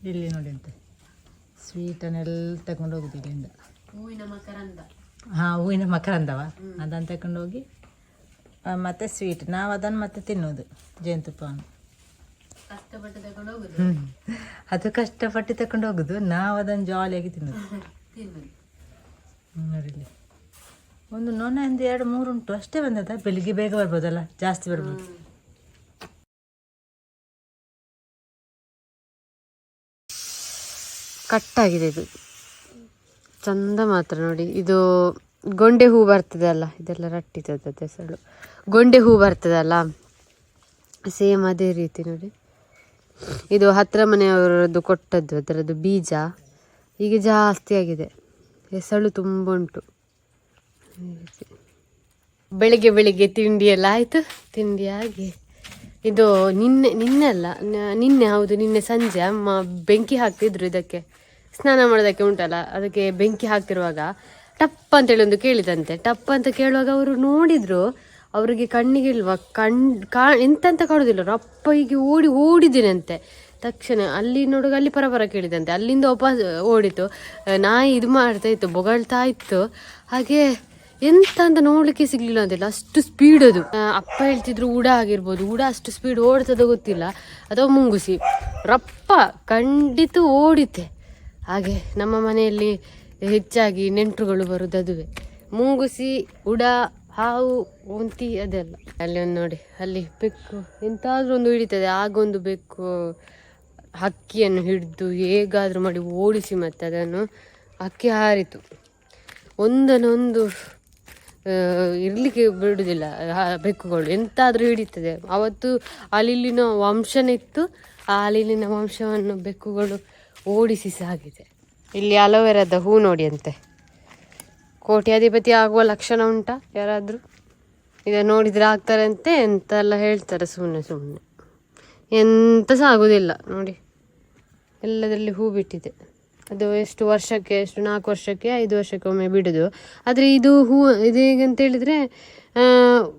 ಇಲ್ಲಿ ನೋಡಿ ಅಂತೆ. ಸ್ವೀಟನ್ನೆಲ್ಲ ತಗೊಂಡು ಹೋಗುದು ಇಲ್ಲಿಂದ. ಹೂವಿನ ಮಕರಂದ. ಹಾಂ ಹೂವಿನ ಮಕರಂದವ. ಅದನ್ನು ತಗೊಂಡೋಗಿ ಹೋಗಿ ಮತ್ತೆ ಸ್ವೀಟ್ ನಾವು ಅದನ್ನು ಮತ್ತೆ ತಿನ್ನೋದು ಜೇನುತುಪ್ಪವನ್ನು. ಹ್ಮ್. ಅದು ಕಷ್ಟಪಟ್ಟು ತಗೊಂಡು ಹೋಗುದು ನಾವು ಅದನ್ನು ಜಾಲಿಯಾಗಿ ತಿನ್ನೋದು. ತಿನ್ನುದು. ಹ್ಮ್, ನೋಡಿ ಇಲ್ಲಿ. ಒಂದು ನೊಣ ಒಂದು ಎರಡು ಮೂರು ಉಂಟು ಅಷ್ಟೇ ಬಂದದ? ಬೆಳಿಗ್ಗೆ ಬೇಗ ಬರ್ಬೋದಲ್ಲ ಜಾಸ್ತಿ ಬರ್ಬೋದು. ಕಟ್ಟಾಗಿದೆ ಇದು. ಚಂದ ಮಾತ್ರ ನೋಡಿ. ಇದು ಗೊಂಡೆ ಹೂ ಬರ್ತದಲ್ಲ ಇದೆಲ್ಲ ರಟ್ಟಿತದ ಹೆಸರು ಗೊಂಡೆ ಹೂ ಬರ್ತದಲ್ಲ ಸೇಮ್ ಅದೇ ರೀತಿ ನೋಡಿ. ಇದು ಹತ್ತಿರ ಮನೆಯವರದ್ದು ಕೊಟ್ಟದ್ದು, ಅದರದ್ದು ಬೀಜ. ಈಗ ಜಾಸ್ತಿ ಆಗಿದೆ. ಹೆಸಳು ತುಂಬ ಉಂಟು. ಬೆಳಿಗ್ಗೆ ಬೆಳಿಗ್ಗೆ ತಿಂಡಿ ಆಯಿತು. ತಿಂಡಿಯಾಗಿ ಇದು ನಿನ್ನೆ ನಿನ್ನೆ ಅಲ್ಲ ನಿನ್ನೆ ಹೌದು, ನಿನ್ನೆ ಸಂಜೆ ಅಮ್ಮ ಬೆಂಕಿ ಹಾಕ್ತಿದ್ರು ಇದಕ್ಕೆ. ಸ್ನಾನ ಮಾಡೋದಕ್ಕೆ ಉಂಟಲ್ಲ, ಅದಕ್ಕೆ ಬೆಂಕಿ ಹಾಕ್ತಿರುವಾಗ ಟಪ್ ಅಂತೇಳಿ ಒಂದು ಕೇಳಿದಂತೆ. ಟಪ್ ಅಂತ ಕೇಳುವಾಗ ಅವರು ನೋಡಿದ್ರು, ಅವರಿಗೆ ಕಣ್ಣಿಗೆ ಇಲ್ವಾ, ಕಣ್, ಕಾ, ಎಂತಂತ ಕಾಣುದಿಲ್ಲ ರಪ್ಪ ಹೀಗೆ ಓಡಿ ಓಡಿದಿನಂತೆ ತಕ್ಷಣ ಅಲ್ಲಿ ನೋಡುವಾಗ ಅಲ್ಲಿ ಪರಪರ ಕೇಳಿದಂತೆ. ಅಲ್ಲಿಂದ ವಾಪಸ್ ಓಡಿತು. ನಾಯಿ ಇದು ಮಾಡ್ತಾ ಇತ್ತು, ಬೊಗಳ್ತಾ ಇತ್ತು. ಹಾಗೆ ಎಂತ ಅಂತ ನೋಡ್ಲಿಕ್ಕೆ ಸಿಗ್ಲಿಲ್ಲ ಅಂತಿಲ್ಲ, ಅಷ್ಟು ಸ್ಪೀಡ್ ಅದು. ಅಪ್ಪ ಹೇಳ್ತಿದ್ರು ಉಡ ಆಗಿರ್ಬೋದು, ಉಡ ಅಷ್ಟು ಸ್ಪೀಡ್ ಓಡ್ತದ ಗೊತ್ತಿಲ್ಲ. ಅಥವಾ ಮುಂಗುಸಿ ರಪ್ಪ ಖಂಡಿತ ಓಡಿತೆ. ಹಾಗೆ ನಮ್ಮ ಮನೆಯಲ್ಲಿ ಹೆಚ್ಚಾಗಿ ನೆಂಟರುಗಳು ಬರುದು ಅದುವೆ. ಮುಂಗುಸಿ, ಉಡ, ಹಾವು ಒಂತಿ ಅದೆಲ್ಲ. ಅಲ್ಲಿ ಒಂದು ನೋಡಿ, ಅಲ್ಲಿ ಬೆಕ್ಕು, ಎಂತಾದ್ರೂ ಒಂದು ಹಿಡಿತದೆ. ಆಗೊಂದು ಬೆಕ್ಕು, ಹಕ್ಕಿಯನ್ನು ಹಿಡಿದು ಹೇಗಾದ್ರೂ ಮಾಡಿ ಓಡಿಸಿ ಮತ್ತೆ ಅದನ್ನು ಅಕ್ಕಿ ಹಾರಿತು. ಒಂದನ್ನೊಂದು ಇರಲಿಕ್ಕೆ ಆ, ಬೆಕ್ಕುಗಳು. ಎಂತಾದರೂ ಹಿಡಿತದೆ. ಅವತ್ತು ಅಲ್ಲಿನ ವಂಶನಿತ್ತು ಆ ಅಲ್ಲಿನ ವಂಶವನ್ನು ಬೆಕ್ಕುಗಳು ಓಡಿಸಿ ಸಾಗಿದೆ ಇಲ್ಲಿ ಅಲೋವೆರಾದ ಹೂ ನೋಡಿ ಅಂತೆ ಕೋಟ್ಯಾಧಿಪತಿ ಆಗುವ ಲಕ್ಷಣ ಉಂಟಾ ಯಾರಾದರೂ? ಇದನ್ನು ಆಗ್ತಾರೆ ಆಗ್ತಾರಂತೆ ಎಂತೆಲ್ಲ ಹೇಳ್ತಾರೆ ಸುಮ್ಮನೆ ಸುಮ್ಮನೆ ಎಂತ ಸಹ ಆಗೋದಿಲ್ಲ ನೋಡಿ. ಎಲ್ಲದರಲ್ಲಿ ಹೂ ಬಿಟ್ಟಿದೆ. ಅದು ಎಷ್ಟು ವರ್ಷಕ್ಕೆ, ಎಷ್ಟು ನಾಲ್ಕು ವರ್ಷಕ್ಕೆ, ಐದು ವರ್ಷಕ್ಕೆ ಒಮ್ಮೆ ಬಿಡೋದು. ಆದರೆ ಇದು ಹೂ, ಇದು ಅಂತ ಹೇಳಿದರೆ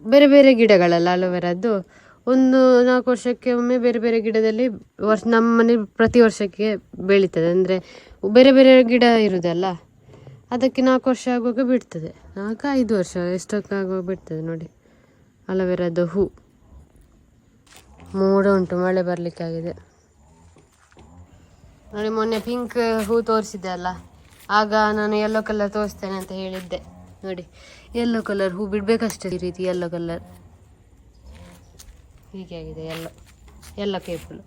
ಬೇರೆ ಬೇರೆ ಗಿಡಗಳಲ್ಲ ಅಲೋವೆರಾದ್ದು. ಒಂದು ನಾಲ್ಕು ವರ್ಷಕ್ಕೆ ಒಮ್ಮೆ ಬೇರೆ ಬೇರೆ ಗಿಡದಲ್ಲಿ ವರ್ಷ ನಮ್ಮ ಮನೆ ಪ್ರತಿ ವರ್ಷಕ್ಕೆ ಬೆಳೀತದೆ. ಅಂದರೆ ಬೇರೆ ಬೇರೆ ಗಿಡ ಇರುವುದಲ್ಲ ಅದಕ್ಕೆ ನಾಲ್ಕು ವರ್ಷ ಆಗುವಾಗ ಬಿಡ್ತದೆ. ನಾಲ್ಕು ಐದು ವರ್ಷ ಎಷ್ಟಕ್ಕಾಗುವಾಗ ಬಿಡ್ತದೆ ನೋಡಿ. ಅಲವೆರಾದ ಹೂ. ಮೋಡ ಉಂಟು, ಮಳೆ ಬರಲಿಕ್ಕಾಗಿದೆ. ನೋಡಿ, ಮೊನ್ನೆ ಪಿಂಕ್ ಹೂ ತೋರಿಸಿದ್ದೆ ಅಲ್ಲ, ಆಗ ನಾನು ಯೆಲ್ಲೋ ಕಲರ್ ತೋರಿಸ್ತೇನೆ ಅಂತ ಹೇಳಿದ್ದೆ. ನೋಡಿ ಯೆಲ್ಲೋ ಕಲರ್ ಹೂ ಬಿಡಬೇಕಷ್ಟೇ ಈ ರೀತಿ ಯೆಲ್ಲೋ ಕಲರ್ ಹೀಗೆ ಆಗಿದೆ, ಎಲ್ಲ ಎಲ್ಲ ಬೀಜ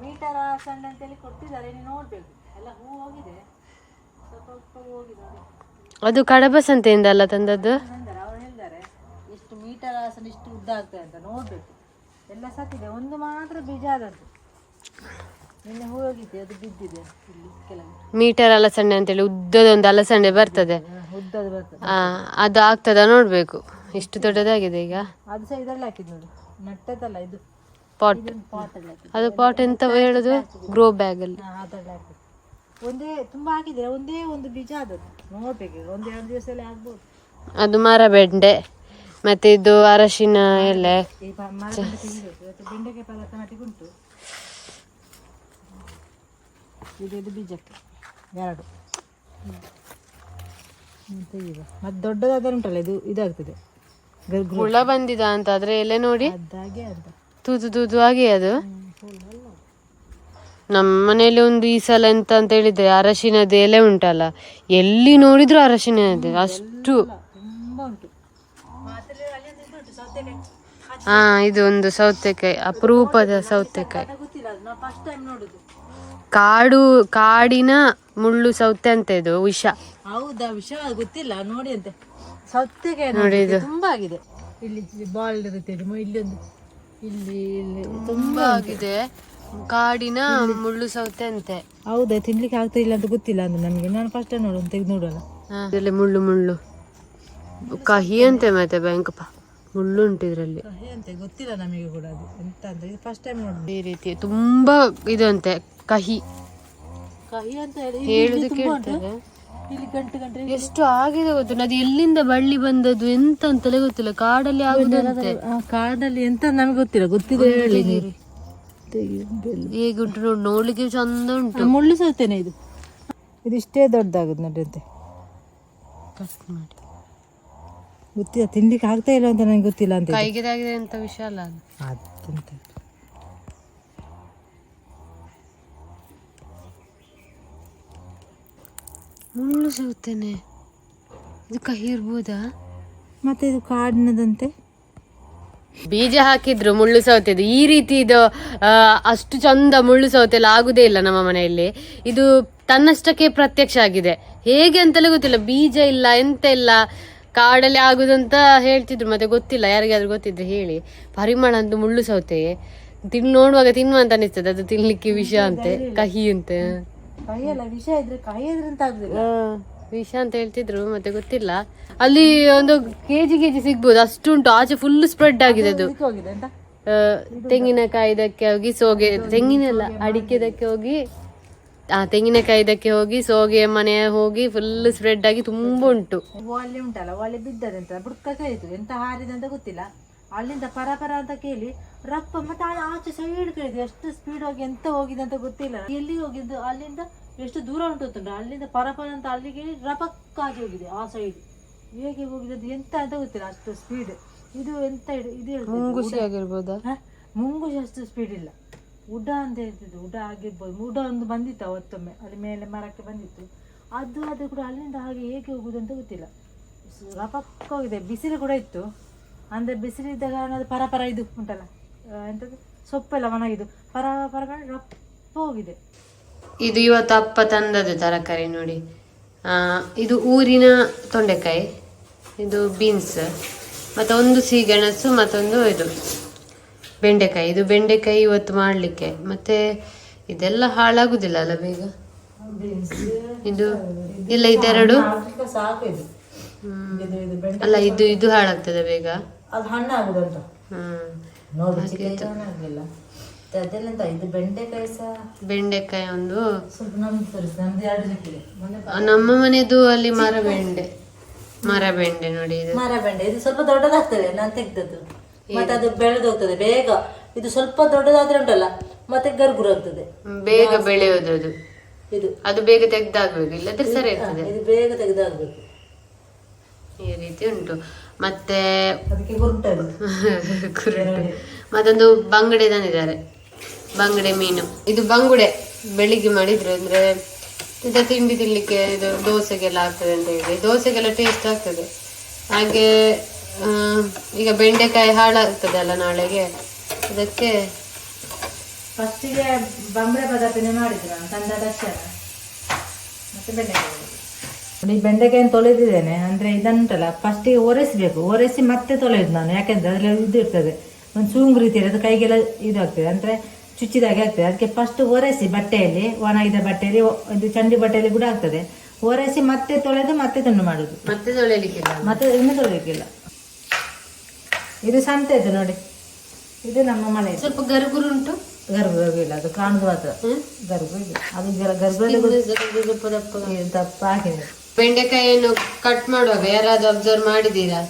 ಮೀಟರ್ ಸಣ್ಣ ಅಂತೇಳಿ ಕೊಟ್ಟಿದ್ದಾರೆ ನೀವು ನೋಡ್ಬೇಕು ಎಲ್ಲ ಹೂ ಹೋಗಿದೆ ಸ್ವಲ್ಪ ಹೋಗಿದೆ ಅದು ಕಡಬ ಸಂತೆಯಿಂದ ಅಲ್ಲ ತಂದದ್ದು ಅವ್ರು ಹೇಳ್ತಾರೆ ಎಷ್ಟು ಮೀಟರ್ ಆಸನ ಇಷ್ಟು ಉದ್ದ ಆಗ್ತದೆ ಅಂತ ನೋಡ್ಬೇಕು. ಎಲ್ಲ ಸತ್ತಿದೆ, ಒಂದು ಮಾತ್ರ ಬೀಜ ಆದದ್ದು ನಿನ್ನೆ ಹೋಗಿದೆ ಅದು ಬಿದ್ದಿದೆ. ಮೀಟರ್ ಅಲಸಂಡೆ ಅಂತೇಳಿ ಉದ್ದದೊಂದು ಅಲಸಂಡೆ ಬರ್ತದೆ. ಅದು ಆಗ್ತದ ನೋಡ್ಬೇಕು. ಇಷ್ಟು ದೊಡ್ಡದಾಗಿದೆ ಈಗ. ಅದು ಸಹ ಇದರಲ್ಲಿ ಹಾಕಿದ್ ನೋಡಿ. ನಟ್ಟದಲ್ಲ ಇದು. ಪಾಟ್ ಅದು ಪಾಟ್ ಎಂತ ಹೇಳುದು? ಗ್ರೋ ಬ್ಯಾಗ್ ಅಲ್ಲಿ. ಒಂದೇ ತುಂಬಾ ಹಾಕಿದ್ರೆ ಒಂದೇ ಒಂದು ಬೀಜ ಅದು ನೋಡ್ಬೇಕು ಒಂದ್ ಎರಡು ದಿವಸದಲ್ಲಿ ಆಗ್ಬೋದು. ಅದು ಮರ ಬೆಂಡೆ. ಮತ್ತೆ ಇದು ಅರಶಿನ ಎಲೆ. ಬೆಂಡೆಕಾಯಿ ಪದಾರ್ಥ ಮಟ್ಟಿಗೆ ಉಂಟು ಇದು ಬೀಜಕ್ಕೆ. ಎರಡು. ಹ್ಮ್, ತೆಗಿಯುವ ಮತ್ತೆ ದೊಡ್ಡದಾದ್ರೆ ಉಂಟಲ್ಲ ಇದು ಇದಾಗ್ತದೆ. ಹುಳ ಬಂದಿದ ಅಂತ ಆದ್ರೆ ಎಲೆ ನೋಡಿ? ಅದಾಗೆ ತೂದು ತೂತು ತೂತು ಆಗಿ ಅದು ನಮ್ಮ ಮನೆಯಲ್ಲಿ ಒಂದು ಈ ಸಲ ಎಂತ ಅಂತ ಹೇಳಿದ್ರೆ ಅರಶಿನದ ಎಲೆ ಉಂಟಲ್ಲ ಎಲ್ಲಿ ನೋಡಿದ್ರು ಅರಶಿನ ಇದೆ ಅಷ್ಟು. ತುಂಬಾ ಉಂಟು. ಹಾ ಇದು ಒಂದು ಸೌತೆಕಾಯಿ ಅಪರೂಪದ ಸೌತೆಕಾಯಿ. ಗೊತ್ತಿಲ್ಲ ಅದು ನಾವು ಫಸ್ಟ್ ಟೈಮ್ ನೋಡುದು. ಕಾಡು ಕಾಡಿನ ಮುಳ್ಳು ಸೌತೆ ಅಂತ ಇದು ವಿಷ. ಹೌದಾ? ವಿಷ ಅದು ಗೊತ್ತಿಲ್ಲ ನೋಡಿ ಅಂತೆ. ಸೌತೆಗೆ ನೋಡಿ ಇದು. ತುಂಬಾ ಆಗಿದೆ. ಇಲ್ಲಿ ಬಾಲ್ ಇರುತ್ತೆ ಇಲ್ಲಿ ಇಲ್ಲಿ ಇಲ್ಲಿ ತುಂಬಾ ಆಗಿದೆ. ಕಾಡಿನ ಮುಳ್ಳು ಸೌತೆ ಅಂತೆ. ಹೌದಾ? ತಿನ್ಲಿಕ್ಕೆ ಆಗ್ತಾ ಇಲ್ಲ ಅಂತ ಗೊತ್ತಿಲ್ಲ ಅಂದ್ರೆ ನಮಗೆ ನಾನು ಫಸ್ಟ್ ನೋಡೋಣ ನೋಡು ತೆಗೆದು ನೋಡೋಣ. ಇದರಲ್ಲಿ ಮುಳ್ಳು ಮುಳ್ಳು. ಕಹಿ ಅಂತೆ ಮತ್ತೆ ಭಯಂಕರ ಮುಳ್ಳು ಉಂಟು ಇದರಲ್ಲಿ. ಗೊತ್ತಿಲ್ಲ ನಮಗೆ ಕೂಡ ಅದು. ಎಂತ ಅಂತ? ಇದು ಫಸ್ಟ್ ಟೈಮ್ ನೋಡಿ ಈ ರೀತಿ ತುಂಬಾ ಇದು ಅಂತೆ ಕಹಿ. ಕಹಿ ಅಂತ ಹೇಳಿ ಹೇಳುದು ಇಲ್ಲಿ ಗಂಟೆ ಗಂಟೆ ಎಷ್ಟು ಆಗಿದೆ ಗೊತ್ತಿಲ್ಲ ಅದು ಎಲ್ಲಿಂದ ಬಳ್ಳಿ ಬಂದದ್ದು? ಎಂತ ಅಂತಲೇ ಗೊತ್ತಿಲ್ಲ. ಕಾಡಲ್ಲಿ ಆಗುದಂತೆ ಕಾಡಲ್ಲಿ ಎಂತ ನಮಗೆ ಗೊತ್ತಿಲ್ಲ. ಗೊತ್ತಿದೆ ಹೇಳಿ ಉಂಟು ನೋಡಿ ನೋಡ್ಲಿಕ್ಕೆ ಚಂದ ಉಂಟು. ಮುಳ್ಳು ಸತ್ತೇನೆ ಇದು. ಇದು ಇಷ್ಟೇ ದೊಡ್ಡದಾಗುದು ನೋಡಿ ಅಂತೆ. ಕಟ್ ಮಾಡಿ. ಗೊತ್ತಿಲ್ಲ ತಿನ್ಲಿಕ್ಕೆ ಆಗ್ತಾ ಇಲ್ಲ ಅಂತ ನನಗೆ ಗೊತ್ತಿಲ್ಲ ಅಂತ ಕೈಗಿದಾಗಿದೆ ಅಂತ ವಿಷಯ ಅಲ್ಲ ಅದು. ಅದಂತ ಮುಳ್ಳು ಸಿಗುತ್ತೇನೆ. ಇದು ಕಹಿ ಇರ್ಬೋದಾ? ಮತ್ತೆ ಇದು ಕಾಡಿನದಂತೆ? ಬೀಜ ಹಾಕಿದ್ರು ಮುಳ್ಳು ಸೌತೆದು ಈ ರೀತಿ ಇದು ಅಷ್ಟು ಚಂದ ಮುಳ್ಳು ಸೌತೆ ಎಲ್ಲ ಆಗುದೇ ಇಲ್ಲ ನಮ್ಮ ಮನೆಯಲ್ಲಿ. ಇದು ತನ್ನಷ್ಟಕ್ಕೆ ಪ್ರತ್ಯಕ್ಷ ಆಗಿದೆ. ಹೇಗೆ ಅಂತಲೇ ಗೊತ್ತಿಲ್ಲ. ಬೀಜ ಇಲ್ಲ ಎಂತ ಇಲ್ಲ ಕಾಡಲ್ಲಿ ಆಗುದಂತ ಹೇಳ್ತಿದ್ರು ಮತ್ತೆ ಗೊತ್ತಿಲ್ಲ ಯಾರಿಗಾದ್ರೂ ಗೊತ್ತಿದ್ರೆ ಹೇಳಿ. ಪರಿಮಳ ಅಂತ ಮುಳ್ಳು ಸೌತೆ. ತಿನ್ ನೋಡುವಾಗ ತಿನ್ನುವ ಅಂತ ಅನಿಸ್ತದೆ ಅದು ತಿನ್ಲಿಕ್ಕೆ ವಿಷ ಅಂತೆ ಕಹಿ ಅಂತೆ. ವಿಷ ಇದ್ರೆ ಅಂತ ವಿಷ ಅಂತ ಹೇಳ್ತಿದ್ರು ಮತ್ತೆ ಗೊತ್ತಿಲ್ಲ. ಅಲ್ಲಿ ಒಂದು ಕೆಜಿ ಕೆಜಿ ಸಿಗ್ಬೋದು ಅಷ್ಟು ಉಂಟು ಆಚೆ ಫುಲ್ ಸ್ಪ್ರೆಡ್ ಆಗಿದೆ ಅದು. ಇದಕ್ಕೆ ತೆಂಗಿನಕಾಯಿದಕ್ಕೆ ಹೋಗಿ ಸೋಗೆ ತೆಂಗಿನೆಲ್ಲ ಅಡಿಕೆದಕ್ಕೆ ಹೋಗಿ ಆ ತೆಂಗಿನಕಾಯಿದಕ್ಕೆ ಹೋಗಿ ಸೋಗೆ ಮನೆ ಹೋಗಿ ಫುಲ್ ಸ್ಪ್ರೆಡ್ ಆಗಿ ತುಂಬಾ ಉಂಟು. ಅಲ್ಲಿ ಉಂಟಲ್ಲ ಒಲೆ ಬಿದ್ದದಂತ ಬುಡ್ಕ ಕೈತು ಎಂತ ಹಾರಿದೆ ಅಂತ ಗೊತ್ತಿಲ್ಲ. ಅಲ್ಲಿಂದ ಪರ ಪರ ಅಂತ ಕೇಳಿ ರಪ್ಪ ಮತ್ತೆ ಆಚೆ ಸೈಡ್ ಕೇಳಿದೆ ಎಷ್ಟು ಸ್ಪೀಡ್ ಹೋಗಿ ಎಂತ ಹೋಗಿದೆ ಅಂತ ಗೊತ್ತಿಲ್ಲ. ಎಲ್ಲಿ ಹೋಗಿದ್ದು? ಅಲ್ಲಿಂದ ಎಷ್ಟು ದೂರ ಉಂಟು ಗೊತ್ತುಂಟು? ಅಲ್ಲಿಂದ ಪರಪರ ಪರ ಅಂತ ಅಲ್ಲಿಗೆ ರಪಕ್ಕಾಗಿ ಹೋಗಿದೆ ಆ ಸೈಡ್ ಹೇಗೆ ಹೋಗಿದೆ ಅದು ಎಂತ ಅಂತ ಗೊತ್ತಿಲ್ಲ ಅಷ್ಟು ಸ್ಪೀಡ್ ಇದು ಎಂತ ಇದು ಮುಂಗುಸಿ ಆಗಿರ್ಬೋದಾ? ಮುಂಗುಸಿ ಅಷ್ಟು ಸ್ಪೀಡ್ ಇಲ್ಲ. ಉಡ ಅಂತ ಹೇಳ್ತಿದ್ದು, ಉಡ ಆಗಿರ್ಬೋದು ಉಡ ಒಂದು ಬಂದಿತ್ತು ಅವತ್ತೊಮ್ಮೆ, ಅಲ್ಲಿ ಮೇಲೆ ಮರಕ್ಕೆ ಬಂದಿತ್ತು. ಅದು ಅದು ಕೂಡ ಅಲ್ಲಿಂದ ಹಾಗೆ ಹೇಗೆ ಹೋಗುದು ಅಂತ ಗೊತ್ತಿಲ್ಲ. ರಪಕ್ಕ ಹೋಗಿದೆ, ಬಿಸಿಲು ಕೂಡ ಇತ್ತು. ಅಂದ್ರೆ ಬಿಸಿಲು ಇದ್ದ ಕಾರಣ ಅದು ಪರ ಪರ ಇದು ಉಂಟಲ್ಲ ಎಂಥದ್ದು ಸೊಪ್ಪೆಲ್ಲ ಒಣಗಿದು, ಪರ ಪರ ಪರ ರಪ್ಪ ಹೋಗಿದೆ. ಇದು ಇವತ್ತು ಅಪ್ಪ ತಂದದ್ದು ತರಕಾರಿ ನೋಡಿ. ಇದು ಊರಿನ ತೊಂಡೆಕಾಯಿ, ಇದು ಬೀನ್ಸ್ ಮತ್ತೊಂದು ಒಂದು ಸಿಹಿಗೆಣಸು ಮತ್ತೊಂದು ಇದು. ಬೆಂಡೆಕಾಯಿ ಇದು ಬೆಂಡೆಕಾಯಿ ಇವತ್ತು ಮಾಡಲಿಕ್ಕೆ. ಮತ್ತೆ ಇದೆಲ್ಲ ಹಾಳಾಗುದಿಲ್ಲ ಅಲ್ಲ ಬೇಗ? ಇದು ಇಲ್ಲ ಇದೆರಡು? ಅಲ್ಲ ಇದು ಇದು ಹಾಳಾಗ್ತದೆ ಬೇಗ? ಬೆಂಡೆಕಾಯಿ ಬೆಂಡೆಕಾಯಿ ಒಂದು. ನಮ್ಮ ಮನೆದು ಅಲ್ಲಿ ಮರ ಬೆಂಡೆ ಮರ ಬೆಂಡೆ ನೋಡಿ ಇದು. ಮರ ಬೆಂಡೆ ಇದು ಸ್ವಲ್ಪ ದೊಡ್ಡದಾಗ್ತದೆ ನಾನು ತೆಗ್ದದ್ದು. ಮತ್ತೆ ಅದು ಬೆಳೆದು ಹೋಗ್ತದೆ ಬೇಗ. ಇದು ಸ್ವಲ್ಪ ದೊಡ್ಡದಾದ್ರೆ ಉಂಟಲ್ಲ ಮತ್ತೆ ಗರ್ಗುರು ಆಗ್ತದೆ. ಬೇಗ ಬೆಳೆಯೋದು ಅದು. ಇದು. ಅದು ಬೇಗ ತೆಗ್ದಾಗ್ಬೇಕು ಇಲ್ಲದ್ರೆ ಸರಿ ಇರ್ತದೆ ಇದು ಬೇಗ ತೆಗ್ದಾಗ್ಬೇಕು. ಈ ರೀತಿ ಉಂಟು. ಮತ್ತೆ ಕುರುಟು ಮತ್ತೊಂದು ಬಂಗಡೆ ತಂದಿದ್ದಾರೆ. ಬಂಗಡೆ ಮೀನು. ಇದು ಬಂಗುಡೆ ಬೆಳಿಗ್ಗೆ ಮಾಡಿದ್ರು ಅಂದ್ರೆ ಇದು ತಿಂಡಿ ತಿನ್ಲಿಕ್ಕೆ ಇದು ದೋಸೆಗೆಲ್ಲ ಆಗ್ತದೆ ಅಂತ ಹೇಳಿ. ದೋಸೆಗೆಲ್ಲ ಟೇಸ್ಟ್ ಆಗ್ತದೆ. ಹಾಗೆ ಈಗ ಬೆಂಡೆಕಾಯಿ ಹಾಳಾಗ್ತದೆ ಅಲ್ಲ ನಾಳೆಗೆ? ಅದಕ್ಕೆ ಫಸ್ಟಿಗೆ ಬಂಬ್ರೆ ಪದಾರ್ಥನೇ ಮಾಡಿದ್ರು ನಾನು ತಂದ ತಕ್ಷಣ. ಮತ್ತೆ ಬೆಂಡೆಕಾಯಿ ನೋಡಿ ಬೆಂಡೆಕಾಯಿ ತೊಳೆದಿದ್ದೇನೆ. ಅಂದ್ರೆ ಇದನ್ನುಂಟಲ್ಲ ಫಸ್ಟಿಗೆ ಒರೆಸಬೇಕು. ಒರೆಸಿ ಮತ್ತೆ ತೊಳೆಯುದು ನಾನು. ಯಾಕೆಂದ್ರೆ ಅದ್ರಲ್ಲಿ ಇದು ಇರ್ತದೆ. ಒಂದು ಸೂಂಗ್ ರೀತಿ ಅದು ಕೈಗೆಲ್ಲ ಇದಾಗ್ತದೆ. ಅಂದ್ರೆ ಚುಚ್ಚಿದಾಗೆ ಆಗ್ತದೆ. ಅದಕ್ಕೆ ಫಸ್ಟ್ ಒರೆಸಿ ಬಟ್ಟೆಯಲ್ಲಿ ಒಣಗಿದ ಬಟ್ಟೆಯಲ್ಲಿ ಇದು ಚಂಡಿ ಬಟ್ಟೆಯಲ್ಲಿ ಕೂಡ ಆಗ್ತದೆ. ಒರೆಸಿ ಮತ್ತೆ ತೊಳೆದು ಮತ್ತೆ ತುಂಡು ಮಾಡುದು. ಮತ್ತೆ ತೊಳೆಯಲಿಕ್ಕಿಲ್ಲ ಮತ್ತೆ ಇನ್ನೂ ತೊಳೆಯಲಿಕ್ಕಿಲ್ಲ ಇದು ಸಂತೆದು ನೋಡಿ. ಇದು ನಮ್ಮ ಮನೆ ಸ್ವಲ್ಪ ಗರ್ಗುರು ಉಂಟು? ಗರ್ಭ ಇಲ್ಲ ಅದು ಕಾಣುದು ಮಾತ್ರ ಹ್ಮ್? ಗರ್ಭ ಇಲ್ಲ ಅದು ಗರ್ಭದಲ್ಲಿ ದಪ್ಪ ಹಾಕಿದೆ ಬೆಂಡೆಕಾಯಿಯನ್ನು ಕಟ್ ಮಾಡುವಾಗ ಯಾರಾದ್ರೂ ಅಬ್ಸರ್ವ್ ಮಾಡಿದ್ದೀರಾ?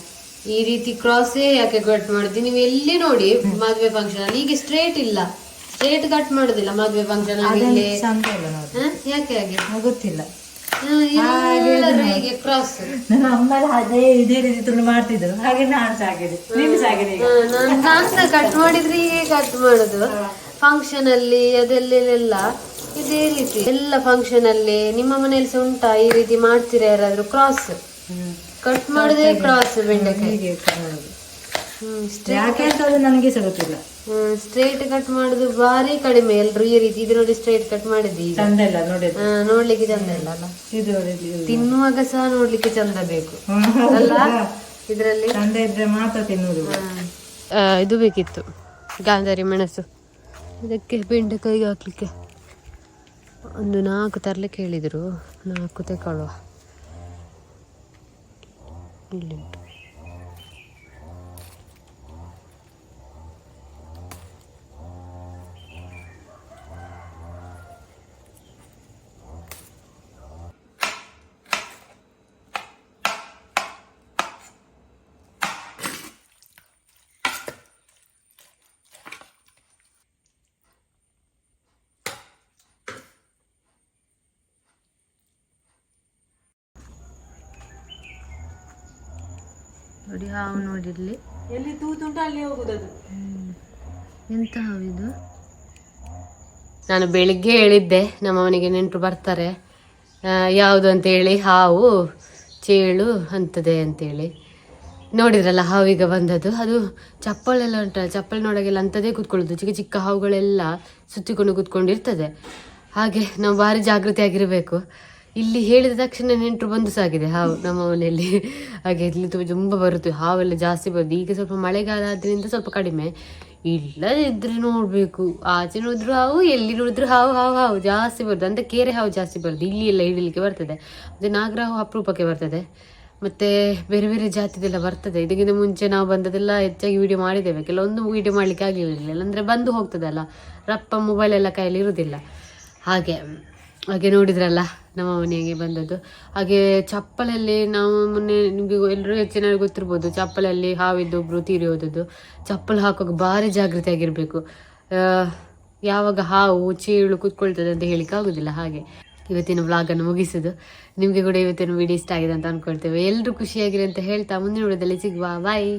ಈ ರೀತಿ ಕ್ರಾಸೇ ಯಾಕೆ ಕಟ್ ಮಾಡುದು? ನೀವು ಎಲ್ಲಿ ನೋಡಿ ಮದ್ವೆ ಫಂಕ್ಷನ್ ಅಲ್ಲಿ? ಈಗ ಸ್ಟ್ರೇಟ್ ಇಲ್ಲ. ಸ್ಟ್ರೇಟ್ ಕಟ್ ಮಾಡುದಿಲ್ಲ ಮದುವೆ ಫಂಕ್ಷನ್ ಯಾಕೆ ಹಾಗೆ? ಗೊತ್ತಿಲ್ಲ. ನನ್ನ ಅಮ್ಮನ ಅದೇ ಇದೇ ರೀತಿ ತುಂಡು ಮಾಡ್ತಿದ್ರು. ಹಾಗೆ ನಾನು ಸಾಗಿದೆ ನೀನು ಈಗ ನಾನು ಕಟ್ ಮಾಡಿದ್ರೆ ಹೀಗೆ ಕಟ್ ಮಾಡುದು? ಫಂಕ್ಷನ್ ಅಲ್ಲಿ ಅದೆಲ್ಲೆಲ್ಲ ಇದೇ ರೀತಿ. ಎಲ್ಲ ಫಂಕ್ಷನ್ ಅಲ್ಲಿ ನಿಮ್ಮ ಮನೆಯಲ್ಲಿ ಸಹ ಉಂಟಾ? ಈ ರೀತಿ ಮಾಡ್ತೀರಾ ಯಾರಾದ್ರೂ ಕ್ರಾಸ್ ಕಟ್ ಮಾಡಿದ್ರೆ ಕ್ರಾಸ್ ಬೆಂಡೆಕಾಯಿ. ಹೀಗೆ ಯಾಕೆ ಅಂತ ಅದು ನನಗೆ ಸಹ ಗೊತ್ತಿಲ್ಲ. ಸ್ಟ್ರೈಟ್ ಕಟ್ ಮಾಡುದು ಭಾರಿ ಕಡಿಮೆ ಎಲ್ರು ಈ ರೀತಿ. ಇದು ನೋಡಿ ಸ್ಟ್ರೈಟ್ ಕಟ್ ಮಾಡಿದ್ವಿ ಚಂದ ಇಲ್ಲ ನೋಡಿ ನೋಡ್ಲಿಕ್ಕೆ ಚಂದ ಇಲ್ಲ ಅಲ್ಲ? ಇದು ತಿನ್ನುವಾಗ ಸಹ ನೋಡ್ಲಿಕ್ಕೆ ಚಂದ ಬೇಕು. ಅಲ್ಲ? ಇದರಲ್ಲಿ? ಚಂದ ಇದ್ರೆ ಮಾತ್ರ ತಿನ್ನುವುದು. ಇದು ಬೇಕಿತ್ತು. ಗಾಂಧಾರಿ ಮೆಣಸು. ಇದಕ್ಕೆ ಬೆಂಡೆಕಾಯಿಗೆ ಹಾಕ್ಲಿಕ್ಕೆ. ಒಂದು ನಾಲ್ಕು ತರ್ಲಿಕ್ಕೆ ಹೇಳಿದರು. ನಾಲ್ಕು ತೆಕೊಳ್ಳುವ. ಇಲ್ಲಿ ನೋಡಿ ಹಾವು ನೋಡಿ ಇಲ್ಲಿ. ಎಲ್ಲಿ ತೂತುಂಟು ಅಲ್ಲಿ ಹೋಗುದದು. ಎಂತ ಹಾವಿದು ನಾನು ಬೆಳಿಗ್ಗೆ ಹೇಳಿದ್ದೆ ನಮ್ಮವನಿಗೆ ಮನೆಗೆ ನೆಂಟರು ಬರ್ತಾರೆ. ಯಾವುದು ಅಂತ ಹೇಳಿ ಹಾವು ಚೇಳು ಅಂತದೆ ಅಂತೇಳಿ ನೋಡಿದ್ರಲ್ಲ ಹಾವೀಗ ಬಂದದ್ದು. ಅದು ಚಪ್ಪಲೆಲ್ಲ ಉಂಟಲ್ಲ ಚಪ್ಪಲಿ ನೋಡೋಗೆಲ್ಲ ಅಂಥದ್ದೇ ಕೂತ್ಕೊಳ್ಳೋದು. ಚಿಕ್ಕ ಚಿಕ್ಕ ಹಾವುಗಳೆಲ್ಲ ಸುತ್ತಿಕೊಂಡು ಕೂತ್ಕೊಂಡಿರ್ತದೆ. ಹಾಗೆ ನಾವು ಭಾರಿ ಜಾಗೃತಿ ಆಗಿರಬೇಕು. ಇಲ್ಲಿ ಹೇಳಿದ ತಕ್ಷಣ ನೆಂಟರು ಬಂದು ಸಾಗಿದೆ. ಹಾವು ನಮ್ಮ ಮನೆಯಲ್ಲಿ. ಹಾಗೆ ಇಲ್ಲಿ ತುಂಬ ತುಂಬ ಬರುತ್ತೆ. ಹಾವೆಲ್ಲ ಜಾಸ್ತಿ ಬರುತ್ತೆ. ಈಗ ಸ್ವಲ್ಪ ಮಳೆಗಾಲ ಆದ್ರಿಂದ ಸ್ವಲ್ಪ ಕಡಿಮೆ. ಇಲ್ಲದಿದ್ರೆ ನೋಡಬೇಕು. ಆಚೆ ನೋಡಿದ್ರು ಹಾವು, ಎಲ್ಲಿ ನೋಡಿದ್ರು ಹಾವು ಹಾವು ಹಾವು ಜಾಸ್ತಿ ಬರುತ್ತೆ. ಅಂತ ಕೇರೆ ಹಾವು ಜಾಸ್ತಿ ಬರುತ್ತೆ. ಇಲ್ಲಿ ಎಲ್ಲ ಹಿಡಿಲಿಕ್ಕೆ ಬರ್ತದೆ. ಮತ್ತು ನಾಗರ ಹಾವು ಅಪರೂಪಕ್ಕೆ ಬರ್ತದೆ. ಮತ್ತು ಬೇರೆ ಬೇರೆ ಜಾತಿದೆಲ್ಲ ಬರ್ತದೆ. ಇದಕ್ಕಿಂತ ಮುಂಚೆ ನಾವು ಬಂದದೆಲ್ಲ ಹೆಚ್ಚಾಗಿ ವಿಡಿಯೋ ಮಾಡಿದ್ದೇವೆ. ಕೆಲವೊಂದು ವಿಡಿಯೋ ಮಾಡಲಿಕ್ಕೆ ಆಗಿರಲಿಲ್ಲ ಅಂದರೆ ಬಂದು ಹೋಗ್ತದಲ್ಲ. ರಪ್ಪ ಮೊಬೈಲ್ ಎಲ್ಲ ಕೈಯಲ್ಲಿ ಇರುವುದಿಲ್ಲ ಹಾಗೆ. ಹಾಗೆ ನೋಡಿದ್ರಲ್ಲ, ನಮ್ಮ ಮನೆಗೆ ಬಂದದ್ದು. ಹಾಗೆ ಚಪ್ಪಲಲ್ಲಿ ನಾವು ಮೊನ್ನೆ ನಿಮಗೆ ಎಲ್ಲರೂ ಹೆಚ್ಚಿನ ಗೊತ್ತಿರ್ಬೋದು, ಚಪ್ಪಲಲ್ಲಿ ಹಾವಿದ್ದು ಒಬ್ಬರು ತೀರಿ ಹೋದದ್ದು. ಚಪ್ಪಲು ಹಾಕುವಾಗ ಭಾರಿ ಜಾಗೃತಿ ಆಗಿರಬೇಕು. ಯಾವಾಗ ಹಾವು ಚೀಳು ಕುತ್ಕೊಳ್ತದೆ ಅಂತ ಹೇಳಿಕ್ಕೆ ಆಗೋದಿಲ್ಲ ಹಾಗೆ. ಇವತ್ತಿನ ವ್ಲಾಗನ್ನು ಮುಗಿಸೋದು ನಿಮಗೆ ಕೂಡ ಇವತ್ತಿನ ವಿಡಿಯೋ ಇಷ್ಟ ಆಗಿದೆ ಅಂತ ಅಂದ್ಕೊಳ್ತೇವೆ ಎಲ್ಲರೂ ಖುಷಿಯಾಗಿರಿ ಅಂತ ಹೇಳ್ತಾ ಮುಂದಿನ ವಿಡಿಯೋದಲ್ಲಿ ಸಿಗುವ. ಬಾಯ್